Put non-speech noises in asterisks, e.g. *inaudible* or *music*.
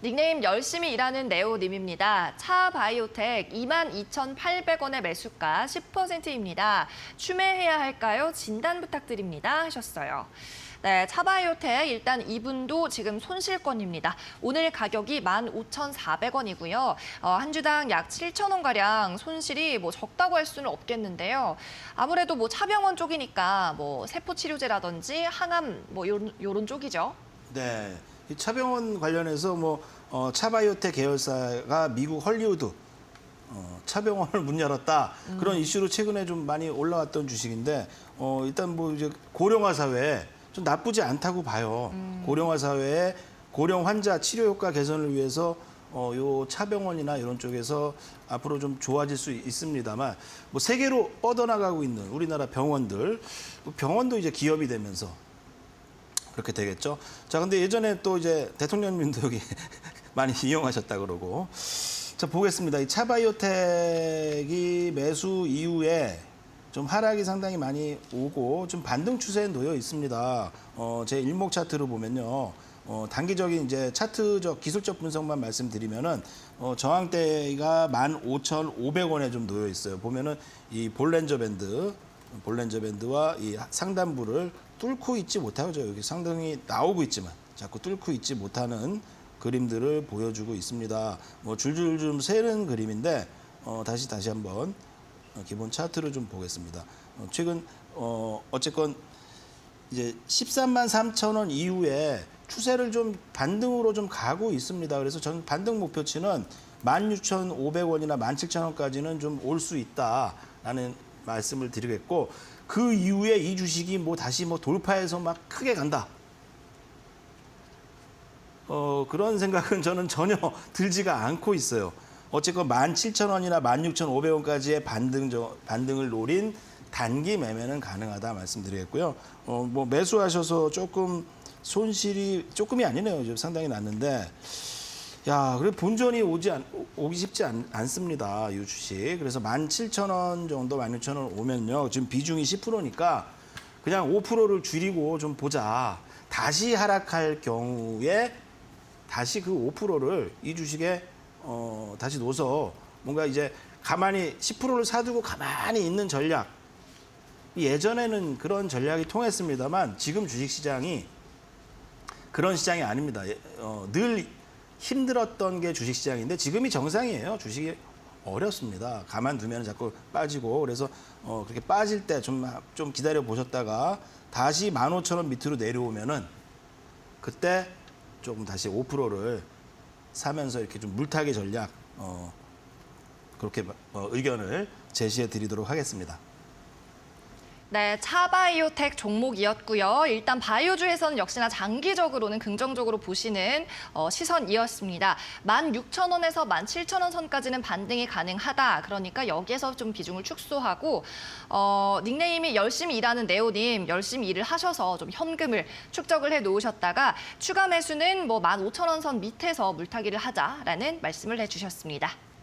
닉네임 열심히 일하는 네오님입니다. 차 바이오텍 22,800원의 매수가 10%입니다. 추매해야 할까요? 진단 부탁드립니다 하셨어요. 네, 차바이오텍 일단 이분도 지금 손실권입니다. 오늘 가격이 15,400원이고요. 어, 한 주당 약 7,000원 가량 손실이 뭐 적다고 할 수는 없겠는데요. 아무래도 뭐 차병원 쪽이니까 뭐 세포 치료제라든지 항암 뭐 요런, 요런 쪽이죠. 네. 이 차병원 관련해서 뭐 어, 차바이오텍 계열사가 미국 헐리우드 어, 차병원을 문 열었다. 그런 이슈로 최근에 좀 많이 올라왔던 주식인데 어, 일단 뭐 이제 고령화 사회에 좀 나쁘지 않다고 봐요. 고령화 사회에 고령 환자 치료 효과 개선을 위해서 어, 요 차병원이나 이런 쪽에서 앞으로 좀 좋아질 수 있습니다만 뭐 세계로 뻗어나가고 있는 우리나라 병원들 뭐 병원도 이제 기업이 되면서 그렇게 되겠죠. 자, 근데 예전에 또 이제 대통령님도 여기 *laughs* 많이 이용하셨다 그러고. 자, 보겠습니다. 이 차바이오텍이 매수 이후에 좀 하락이 상당히 많이 오고 좀 반등 추세에 놓여 있습니다. 어, 제 일목 차트를 보면요. 어, 단기적인 이제 차트적 기술적 분석만 말씀드리면은 어, 저항대가 15,500원에 좀 놓여 있어요. 보면은 이 볼렌저 밴드 볼렌저 밴드와 이 상단부를 뚫고 있지 못하죠. 여기 상당히 나오고 있지만 자꾸 뚫고 있지 못하는 그림들을 보여주고 있습니다. 뭐 줄줄 좀 새는 그림인데 어, 다시 다시 한번 어, 기본 차트를 좀 보겠습니다. 어, 최근 어, 어쨌건 이제 13만 3천 원 이후에 추세를 좀 반등으로 좀 가고 있습니다. 그래서 저는 반등 목표치는 16,500원이나 17,000원까지는 좀 올 수 있다라는 말씀을 드리겠고 그 이후에 이 주식이 뭐 다시 뭐 돌파해서 막 크게 간다. 어, 그런 생각은 저는 전혀 *laughs* 들지가 않고 있어요. 어쨌건 17,000원이나 16,500원까지의 반등, 저, 반등을 노린 단기 매매는 가능하다 말씀드리겠고요. 어, 뭐 매수하셔서 조금 손실이 조금이 아니네요. 지금 상당히 났는데 야, 그래 본전이 오지 않, 오기 쉽지 않, 않습니다. 이 주식. 그래서 17,000원 정도, 16,000원 오면요. 지금 비중이 10%니까 그냥 5%를 줄이고 좀 보자. 다시 하락할 경우에 다시 그 5%를 이 주식에 어, 다시 넣어서 뭔가 이제 가만히 10%를 사두고 가만히 있는 전략. 예전에는 그런 전략이 통했습니다만 지금 주식 시장이 그런 시장이 아닙니다. 예, 어, 늘 힘들었던 게 주식 시장인데 지금이 정상이에요. 주식이 어렵습니다. 가만두면 자꾸 빠지고 그래서 어, 그렇게 빠질 때 좀 좀 기다려 보셨다가 다시 15,000원 밑으로 내려오면은 그때 조금 다시 5%를 사면서 이렇게 좀 물타기 전략 어, 그렇게 어, 의견을 제시해 드리도록 하겠습니다. 네, 차바이오텍 종목이었고요. 일단 바이오주에서는 역시나 장기적으로는 긍정적으로 보시는 어, 시선이었습니다. 16,000원에서 17,000원 선까지는 반등이 가능하다. 그러니까 여기에서 좀 비중을 축소하고 어, 닉네임이 열심히 일하는 네오님 열심히 일을 하셔서 좀 현금을 축적을 해 놓으셨다가 추가 매수는 뭐 15,000원 선 밑에서 물타기를 하자라는 말씀을 해주셨습니다.